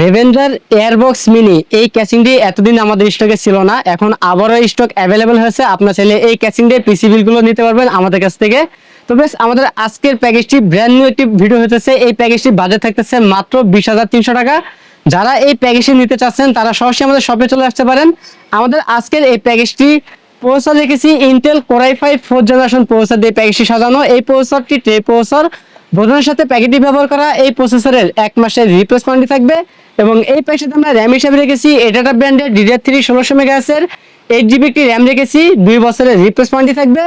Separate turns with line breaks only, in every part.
রেভেঞ্জার Airbox mini এই ক্যাচিংটি এতদিন আমাদের স্টকে ছিল না, এখন আবারও স্টক অ্যাভেলেবেল হয়েছে। আপনার ছেলে এই ক্যাচিংটি পিসিবিলগুলো নিতে পারবেন আমাদের কাছ থেকে। তো বেশ, আমাদের আজকের প্যাকেজটি ব্র্যান্ড নিউ একটি ভিডিও হতেছে এই প্যাকেজটি বাজেট থাকতেছে মাত্র বিশ হাজার তিনশো টাকা। যারা এই প্যাকেজটি নিতে চাচ্ছেন, তারা সরাসরি আমাদের শপে চলে আসতে পারেন। আমাদের আজকের এই প্যাকেজটি প্রসেসর রেখেছি Intel core i five four generation processor দিয়ে প্যাকেজটি সাজানো। এই প্রসেসরটি ট্রে বোঝানোর সাথে প্যাকেটটি ব্যবহার করা এই প্রসেসরের এক মাসের রিপ্লেসমেন্টই থাকবে এবং এই প্যাকেটে আমরা র্যাম হিসাবে রেখেছি। এটাটা ব্র্যান্ডের ডিডিআর থ্রি ষোলোশো মেগাসের এইট জিবি একটি র্যাম রেখেছি। দুই বছরের রিপ্লেস রিপ্লেসমেন্টই থাকবে।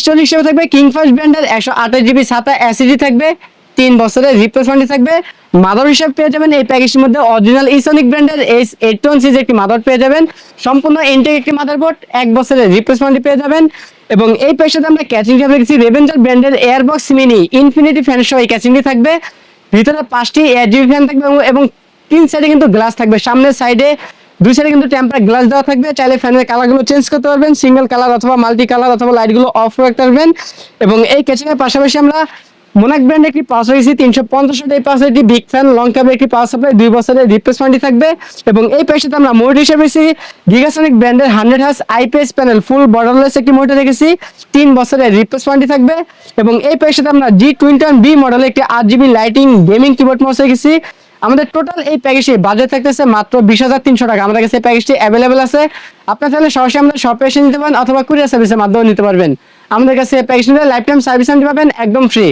স্টোরেজ হিসেবে থাকবে কিংফাস ব্র্যান্ডের একশো আঠাশ জিবি সাতা অ্যাসিডি থাকবে। তিন বছরের রিপ্লেস রিপ্লেসমেন্টই থাকবে। মাদার হিসাবে পেয়ে যাবেন এই প্যাকেজের মধ্যে অরিজিনাল ইসনিক ব্র্যান্ডের এইচ এইট ওয়ান সিজ একটি মাদার পেয়ে যাবেন। সম্পূর্ণ ইনটেক একটি মাদারবোর্ড এক বছরের রিপ্লেসমেন্টই পেয়ে যাবেন। এবং এই প্যাকেজটাতে আমরা ক্যাচিং হিসাবে রেখেছি রেভেঞ্জার ব্র্যান্ডের এয়ারবক্স মিনি ইনফিনিটি ফ্যান সহ এই ক্যাচিংটি থাকবে। ভিতরে পাঁচটি এয়ার জিবি ফ্যান থাকবে এবং তিন সাইডে কিন্তু গ্লাস থাকবে। সামনের সাইডে দুই সাইডে কিন্তু টেম্পার গ্লাস দেওয়া থাকবে। চাইলে ফ্যানের কালারগুলো চেঞ্জ করতে পারবেন। সিঙ্গেল কালার অথবা মাল্টি কালার অথবা লাইটগুলো অফ রাখতে পারবেন। এবং এই ক্যাচিংয়ের পাশাপাশি আমরা মোনাক ব্র্যান্ডের একটি পাওয়ার রেখেছি তিনশো পঞ্চাশ এই পাওয়ার একটি বিগ ফ্যান লং ক্যাবের একটি পাওয়ার সাপ্লাই দুই বছরের রিপ্লেসমেন্টই থাকবে এবং এই প্যাকেজটাতে আমরা মোট হিসেবে রেখেছি গিগাসনিক ব্র্যান্ডের হান্ড্রেড হাস আইপিএস প্যানেল ফুল বর্ডারলেস একটি মোটর রেখেছি, তিন বছরের রিপ্লেসমেন্টই থাকবে এবং এই প্যাকেজটাতে আমরা জি টোয়েন্টি ওয়ান বি মডেলের একটি আট GB lighting gaming keyboard mouse রেখেছি। আমাদের টোটাল এই প্যাকেজটি বাজেট থাকতেছে মাত্র বিশ হাজার তিনশো টাকা। আমাদের কাছে এই প্যাকেজটি অ্যাভেলেবেল আছে। আপনার চাইলে সরাসরি আমাদের শপে এসে নিতে পারেন অথবা কুরিয়ার সার্ভিসের মাধ্যমে নিতে পারবেন। আমাদের কাছে এই প্যাকেজ নিতে লাইফ টাইম সার্ভিস নিতে পারবেন একদম ফ্রি